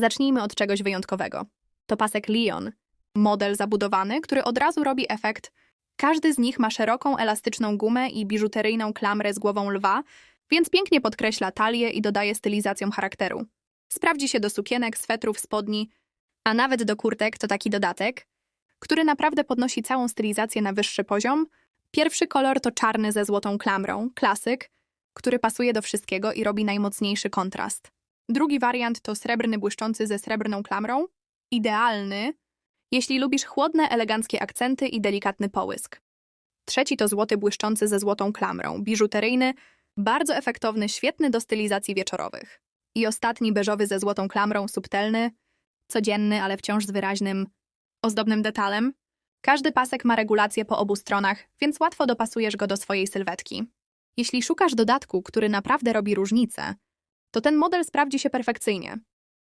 Zacznijmy od czegoś wyjątkowego. To pasek Lion, model zabudowany, który od razu robi efekt. Każdy z nich ma szeroką, elastyczną gumę i biżuteryjną klamrę z głową lwa, więc pięknie podkreśla talię i dodaje stylizacją charakteru. Sprawdzi się do sukienek, swetrów, spodni, a nawet do kurtek to taki dodatek, który naprawdę podnosi całą stylizację na wyższy poziom. Pierwszy kolor to czarny ze złotą klamrą, klasyk, który pasuje do wszystkiego i robi najmocniejszy kontrast. Drugi wariant to srebrny błyszczący ze srebrną klamrą, idealny, jeśli lubisz chłodne, eleganckie akcenty i delikatny połysk. Trzeci to złoty błyszczący ze złotą klamrą, biżuteryjny, bardzo efektowny, świetny do stylizacji wieczorowych. I ostatni beżowy ze złotą klamrą, subtelny, codzienny, ale wciąż z wyraźnym, ozdobnym detalem. Każdy pasek ma regulację po obu stronach, więc łatwo dopasujesz go do swojej sylwetki. Jeśli szukasz dodatku, który naprawdę robi różnicę, to ten model sprawdzi się perfekcyjnie.